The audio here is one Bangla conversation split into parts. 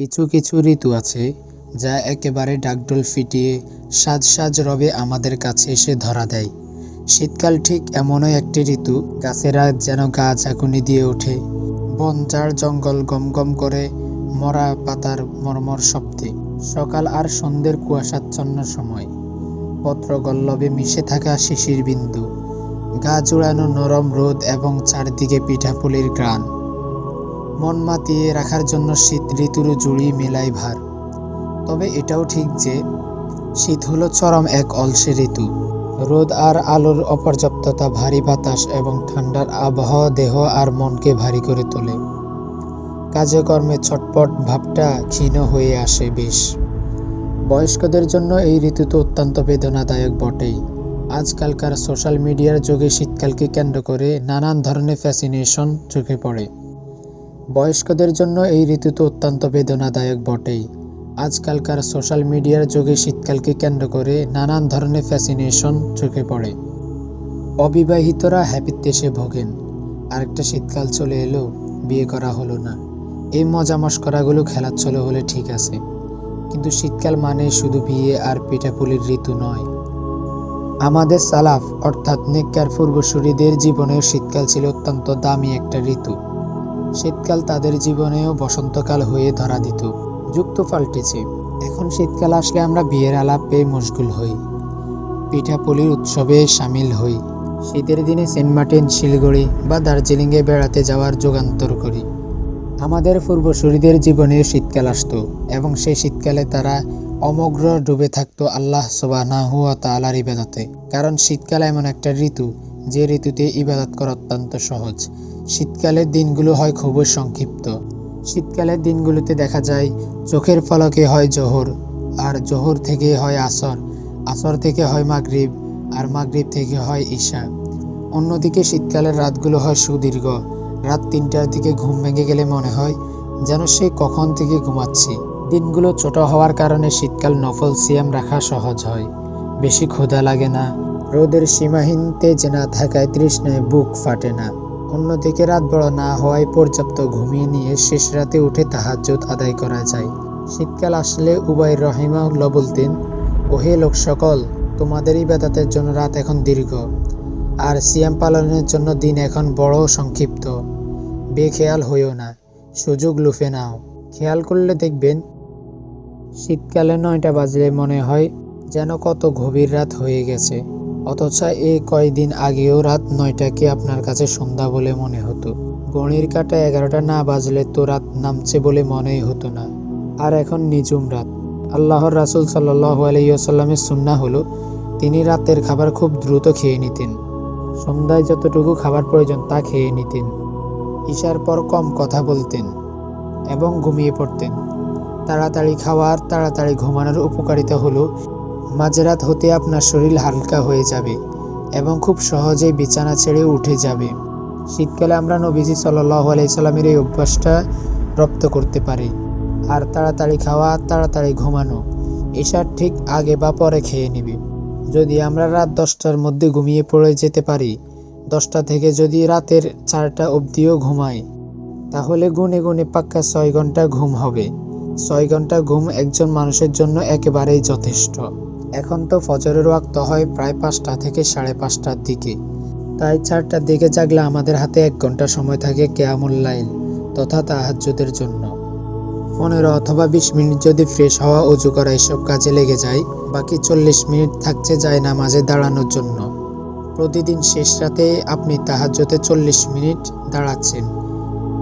কিছু কিছু ঋতু আছে যা একেবারে ডাকডোল ফিটিয়ে সাজ সাজ রবে আমাদের কাছে এসে ধরা দেয়। শীতকাল ঠিক এমনই একটি ঋতু, গাছেরা যেন গা ঝাঁকুনি দিয়ে ওঠে। বন ঝাড় জঙ্গল গম গম করে মরা পাতার মর্মর শব্দে। সকাল আর সন্ধ্যের কুয়াশাচ্ছন্ন সময়। পত্রগল্লবে মিশে থাকা শিশির বিন্দু। গা জুড়ানো নরম রোদ এবং চারদিকে পিঠাপুলির গ্রান মন মাতিয়ে রাখার জন্য শীত ঋতুর জুড়ি মেলাই ভার। তবে এটাও ঠিক যে, শীত হলো চরম এক অলসে ঋতু। রোদ আর আলোর অপর্যাপ্ততা, ভারী বাতাস এবং ঠান্ডার আবহাওয়া দেহ আর মনকে ভারী করে তোলে। কাজে কর্মে ছটপট ভাবটা ক্ষীণ হয়ে আসে বেশ। বয়স্কদের জন্য এই ঋতু তো অত্যন্ত বেদনাদায়ক বটেই। আজকালকার সোশ্যাল মিডিয়ার যুগে শীতকালকে কেন্দ্র করে নানান ধরনের ফ্যাসিনেশন চোখে পড়ে। বয়স্কদের জন্য এই ঋতু তো অত্যন্ত বেদনাদায়ক বটেই। আজকালকার সোশ্যাল মিডিয়ার যুগে শীতকালকে কেন্দ্র করে নানান ধরনের ফ্যাসিনেশন চোখে পড়ে। অবিবাহিতরা হ্যাপিত্বেসে ভোগেন। আরেকটা শীতকাল চলে এলো, বিয়ে করা হলো না। এই মজা মস্করাগুলো খেলার চলে হলে ঠিক আছে। কিন্তু শীতকাল মানে শুধু বিয়ে আর পিঠাপুলির ঋতু নয়। আমাদের সালাফ, অর্থাৎ নেককার পূর্বসূরীদের জীবনেও শীতকাল ছিল অত্যন্ত দামি একটা ঋতু। শীতকাল তাদের জীবনেও বসন্তকাল হয়ে ধরা দিত। যুক্ত পাল্টেছে। এখন শীতকাল আসলে আমরা বিয়ের আলাপে মশগুল হই। পিঠাপুলির উৎসবে সামিল হই। শীতের দিনে সেন্ট মার্টিন, শিলিগুড়ি বা দার্জিলিংয়ে বেড়াতে যাওয়ার যোগান্তর করি। আমাদের পূর্বসূরীদের জীবনে শীতকাল আসতো এবং সেই শীতকালে তারা অমগ্র ডুবে থাকতো আল্লাহ সুবহানাহু ওয়া তাআলার ইবাদতে। কারণ শীতকাল এমন একটা ঋতু যে ঋতুতে ইবাদত করা অত্যন্ত সহজ। শীতকালের দিনগুলো হয় খুবই সংক্ষিপ্ত। শীতকালের দিনগুলোতে দেখা যায়, চোখের ফলকে হয় জোহর, আর জোহর থেকে হয় আসর। আসর থেকে হয় মাগরিব, আর মাগরিব থেকে হয় ঈশা। অন্যদিকে শীতকালের রাতগুলো হয় সুদীর্ঘ। রাত তিনটার দিকে ঘুম ভেঙে গেলে মনে হয় যেন সে কখন থেকে ঘুমাচ্ছি। দিনগুলো ছোট হওয়ার কারণে শীতকাল নফল সিয়াম রাখা সহজ হয়। বেশি ক্ষুধা লাগে না রোদের সীমাহীন তেজ না থাকায় তৃষ্ণায় বুক ফাটে না। অন্যদিকে রাত বড় না হওয়ায় পর্যাপ্ত ঘুমিয়ে নিয়ে শেষ রাতে উঠে তাহাজ্জুদ আদায় করা যায়। শীতকাল আসলে উবাই রহিমাউল্লাহ বলতেন ওহে লোক সকল, তোমাদের ইবাদতের জন্য রাত এখন দীর্ঘ, আর সিয়াম পালনের জন্য দিন এখন বড় সংক্ষিপ্ত। বেখেয়াল হইও না, সুযোগ লুফে নাও। খেয়াল করলে দেখবেন, শীতকালে নয়টা বাজলে মনে হয় যেন কত গভীর রাত হয়ে গেছে। অথচ এই কয়দিন আগেও রাত নয়টাকে আপনার কাছে সন্ধ্যা বলে মনে হতো। গণির কাটা এগারোটা না বাজলে তো রাত নামছে বলে মনেই হতো না। আর এখন নিঝুম রাত। আল্লাহর রাসুল সাল্লাহ আলাইসাল্লামের সুন্না হলো, তিনি রাতের খাবার খুব দ্রুত খেয়ে নিতেন। সন্ধ্যায় যতটুকু খাবার প্রয়োজন তা খেয়ে নিতেন। ঈশার পর কম কথা বলতেন এবং ঘুমিয়ে পড়তেন। তাড়াতাড়ি খাওয়ার তাড়াতাড়ি ঘুমানোর উপকারিতা হলো মাঝরাত হতে আপনার শরীর হালকা হয়ে যাবে এবং খুব সহজেই বিছানা ছেড়ে উঠে যাবে। শীতকালে আমরা নবীজি সাল্লাহ আলাইসাল্লামের এই অভ্যাসটা রপ্ত করতে পারি। আর তাড়াতাড়ি খাওয়া আর তাড়াতাড়ি ঘুমানো এসার ঠিক আগে বা পরে খেয়ে নিবি। যদি আমরা রাত দশটার মধ্যে ঘুমিয়ে পড়ে যেতে পারি, দশটা থেকে যদি রাতের চারটা অবধিও ঘুমাই, তাহলে গুনে গুনে পাক্কা ছয় ঘণ্টা ঘুম হবে। ছয় ঘণ্টা ঘুম একজন মানুষের জন্য একেবারেই যথেষ্ট। এখন তো ফজরের ওয়াক্ত হয় প্রায় পাঁচটা থেকে সাড়ে পাঁচটার দিকে। তাই চারটার দিকে জাগলে আমাদের হাতে এক ঘণ্টা সময় থাকে কেয়ামুল লাইল, তথা তাহাজ্জুদের জন্য। পনেরো অথবা বিশ মিনিট যদি ফ্রেশ হওয়া অজু করা এসব কাজে লেগে যায়, বাকি চল্লিশ মিনিট থাকছে যায় নামাজে দাঁড়ানোর জন্য। প্রতিদিন শেষ রাতে আপনি তাহাজ্জতে চল্লিশ মিনিট দাঁড়াচ্ছেন।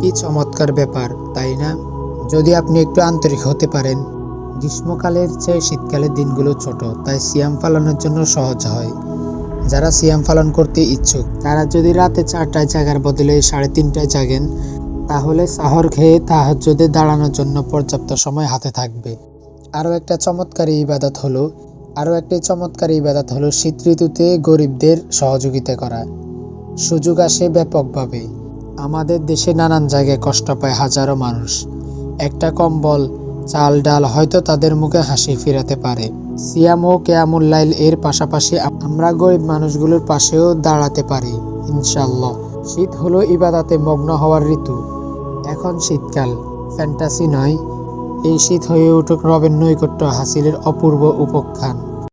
কি চমৎকার ব্যাপার, তাই না? যদি আপনি একটু আন্তরিক হতে পারেন। গ্রীষ্মকালের চেয়ে শীতকালের দিনগুলো ছোট, তাই সিয়াম পালনের জন্য সহজ হয়। যারা সিয়াম পালন করতে ইচ্ছুক, তারা যদি রাতে চারটায় জাগার বদলে সাড়ে তিনটায় জাগেন, তাহলে সাহর খেয়ে তাহাজ্জুদে দাঁড়ানোর জন্য পর্যাপ্ত সময় হাতে থাকবে। আরও একটা চমৎকারী ইবাদত হলো, আরও একটি চমৎকারী ইবাদত হলো শীত ঋতুতে গরিবদের সহযোগিতা করা। সুযোগ আসে ব্যাপকভাবে। আমাদের দেশে নানান জায়গায় কষ্ট পায় হাজারো মানুষ। একটা কম্বল চাল ডাল হয়তো তাদের মুখে হাসি ফিরাতে পারে। সিয়াম ও কেয়ামুল্লাইল এর পাশাপাশি আমরা গরিব মানুষগুলোর পাশেও দাঁড়াতে পারি ইনশাল্লাহ শীত হলো ইবাদাতে মগ্ন হওয়ার ঋতু। এখন শীতকাল, ফ্যান্টাসি নয়। এই শীত হয়ে উঠুক রবের নৈকট্য হাসিলের অপূর্ব উপখ্যান।